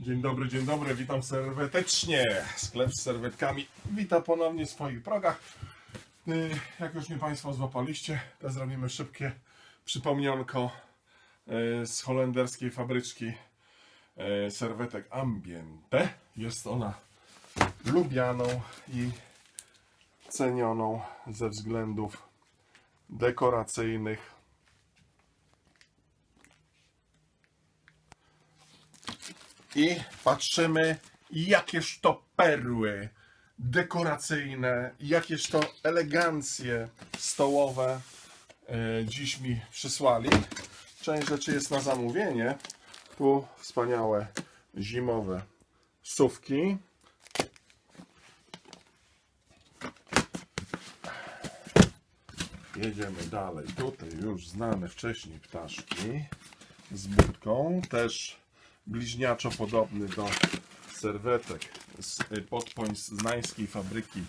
Dzień dobry, dzień dobry, witam serwetecznie. Sklep z serwetkami wita ponownie w swoich progach. Y, Jak już mnie Państwo złapaliście, to zrobimy szybkie przypomnianko y, z holenderskiej fabryczki y, serwetek Ambiente. Jest ona lubianą i cenioną ze względów dekoracyjnych. I patrzymy, jakież to perły dekoracyjne, jakież to elegancje stołowe e, dziś mi przysłali. Część rzeczy jest na zamówienie. Tu wspaniałe zimowe sówki. Jedziemy dalej. Tutaj już znane wcześniej ptaszki z budką. Też bliźniaczo podobny do serwetek z y, podpoznańskiej fabryki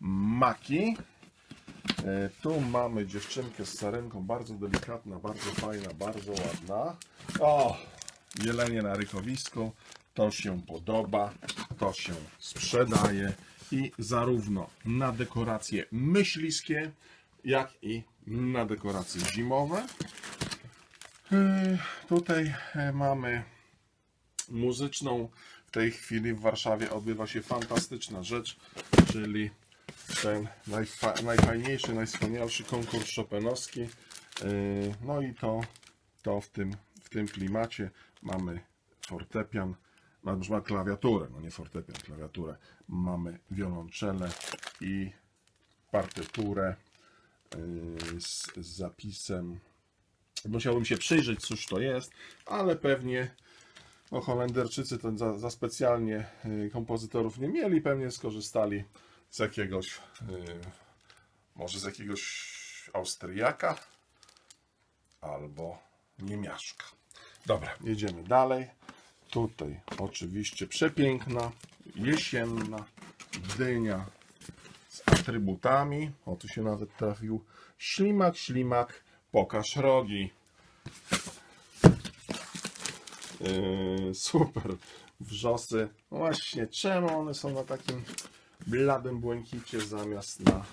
Maki. E, Tu mamy dziewczynkę z sarenką, bardzo delikatna, bardzo fajna, bardzo ładna. O, jelenie na rykowisku, to się podoba, to się sprzedaje i zarówno na dekoracje myśliskie, jak i na dekoracje zimowe. E, Tutaj e, mamy muzyczną. W tej chwili w Warszawie odbywa się fantastyczna rzecz, czyli ten najfa- najfajniejszy, najwspanialszy konkurs Chopinowski. Yy, No i to, to w, tym, w tym klimacie mamy fortepian, ma klawiaturę, no nie fortepian, klawiaturę. Mamy wiolonczelę i partyturę yy, z zapisem. Musiałbym się przyjrzeć, cóż to jest, ale pewnie no, Holenderczycy to za, za specjalnie y, kompozytorów nie mieli, pewnie skorzystali z jakiegoś, y, może z jakiegoś Austriaka albo Niemiaszka. Dobra, jedziemy dalej. Tutaj oczywiście przepiękna, jesienna dynia z atrybutami. O, tu się nawet trafił ślimak, ślimak, pokaż rogi. Yy, super. Wrzosy. No właśnie, czemu one są na takim bladym błękicie zamiast na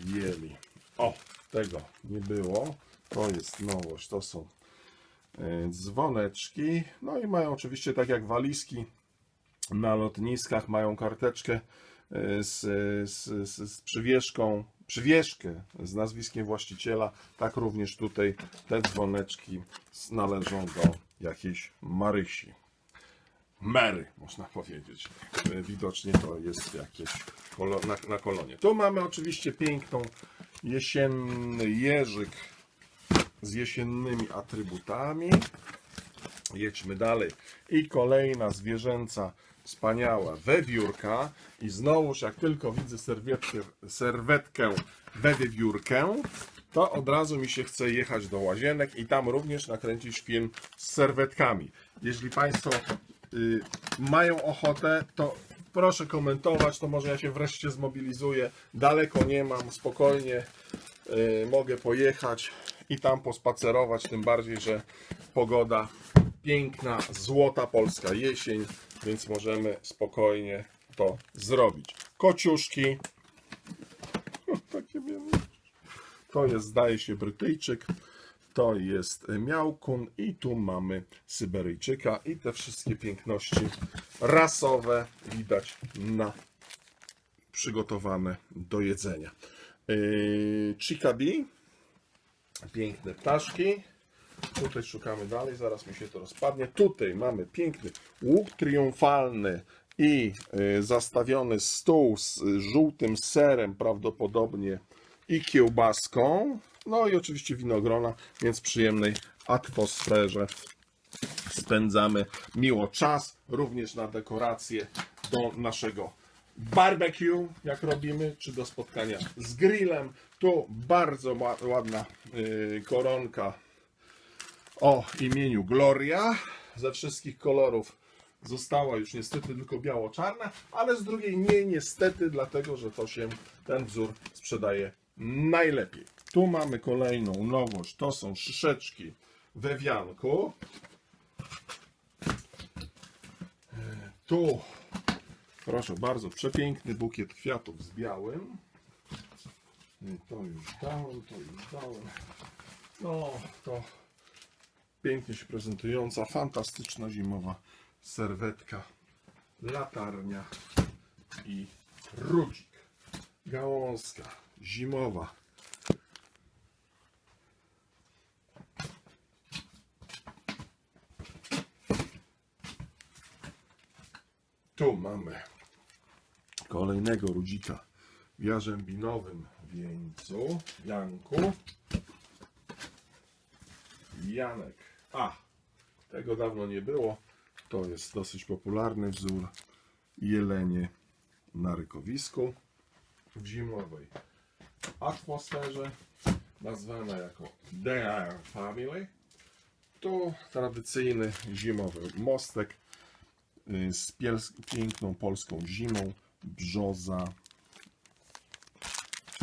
bieli? O, tego nie było. To jest nowość. To są yy, dzwoneczki. No i mają oczywiście tak jak walizki na lotniskach mają karteczkę yy, z, z, z, z przywieszką, przywieszkę z nazwiskiem właściciela. Tak również tutaj te dzwoneczki należą do jakiejś Marysi. Mary, można powiedzieć. E, Widocznie to jest jakieś kolo, na, na kolonie. Tu mamy oczywiście piękną jesienny jeżyk z jesiennymi atrybutami. Jedźmy dalej. I kolejna zwierzęca, wspaniała wewiórka. I znowuż, jak tylko widzę serwetkę, serwetkę wewiórkę, to od razu mi się chce jechać do łazienek i tam również nakręcić film z serwetkami. Jeśli Państwo y, mają ochotę, to proszę komentować, to może ja się wreszcie zmobilizuję. Daleko nie mam, spokojnie y, mogę pojechać i tam pospacerować, tym bardziej, że pogoda piękna, złota polska jesień, więc możemy spokojnie to zrobić. Kociuszki. Takie. To jest, zdaje się, Brytyjczyk. To jest Miałkun i tu mamy Syberyjczyka i te wszystkie piękności rasowe widać na przygotowane do jedzenia. Yy, Chickadee. Piękne ptaszki. Tutaj szukamy dalej, zaraz mi się to rozpadnie. Tutaj mamy piękny łuk triumfalny i y, zastawiony stół z żółtym serem prawdopodobnie i kiełbaską. No i oczywiście winogrona, więc przyjemnej atmosferze spędzamy miło czas, również na dekoracje do naszego barbecue, jak robimy, czy do spotkania z grillem. Tu bardzo ła- ładna y, koronka o imieniu Gloria. Ze wszystkich kolorów została już niestety tylko biało-czarna, ale z drugiej nie niestety, dlatego że to się ten wzór sprzedaje najlepiej. Tu mamy kolejną nowość, to są szyszeczki we wianku. Tu, proszę bardzo, przepiękny bukiet kwiatów z białym. To już dałem, to już dałem. No, to pięknie się prezentująca, fantastyczna zimowa serwetka, latarnia i rudzik. Gałązka zimowa. Tu mamy kolejnego rudzika w jarzębinowym wieńcu, Janku. Janek. A, tego dawno nie było. To jest dosyć popularny wzór jelenie na rykowisku w zimowej atmosferze, nazwana jako DR Family. To tradycyjny zimowy mostek y, z piękną polską zimą, brzoza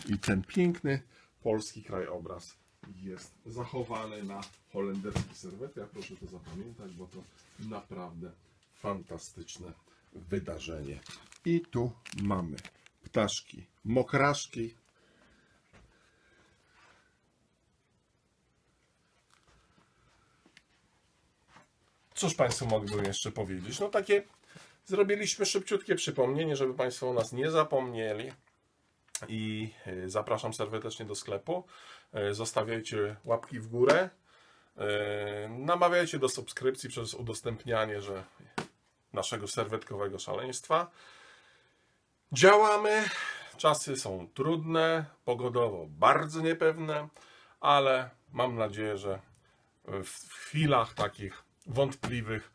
i ten piękny polski krajobraz jest zachowany na holenderskich serwetach. Proszę to zapamiętać, bo to naprawdę fantastyczne wydarzenie. I tu mamy ptaszki, mokraszki. Cóż Państwu mogę jeszcze powiedzieć? No takie zrobiliśmy szybciutkie przypomnienie, żeby Państwo o nas nie zapomnieli. I y, zapraszam serdecznie do sklepu. Y, Zostawiajcie łapki w górę. Y, Namawiajcie do subskrypcji przez udostępnianie że naszego serwetkowego szaleństwa. Działamy. Czasy są trudne, pogodowo bardzo niepewne, ale mam nadzieję, że w chwilach takich wątpliwych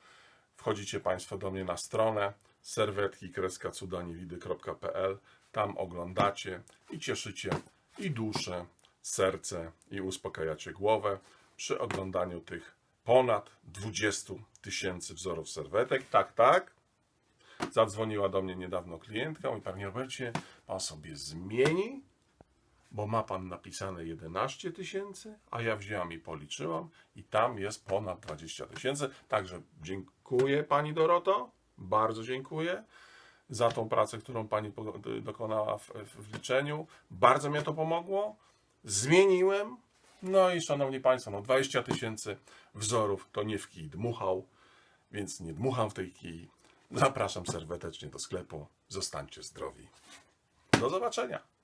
wchodzicie Państwo do mnie na stronę serwetki cudaniwidy.pl tam oglądacie i cieszycie i duszę, serce i uspokajacie głowę przy oglądaniu tych ponad 20 tysięcy wzorów serwetek. Tak, tak. Zadzwoniła do mnie niedawno klientka. Mówi, panie Robercie, pan sobie zmieni, bo ma pan napisane 11 tysięcy, a ja wzięłam i policzyłam i tam jest ponad 20 tysięcy. Także dziękuję pani Doroto, bardzo dziękuję za tą pracę, którą pani dokonała w, w liczeniu. Bardzo mnie to pomogło. Zmieniłem. No i szanowni państwo, no 20 tysięcy wzorów to nie w kij dmuchał, więc nie dmucham w tej kij. Zapraszam serdecznie do sklepu. Zostańcie zdrowi. Do zobaczenia.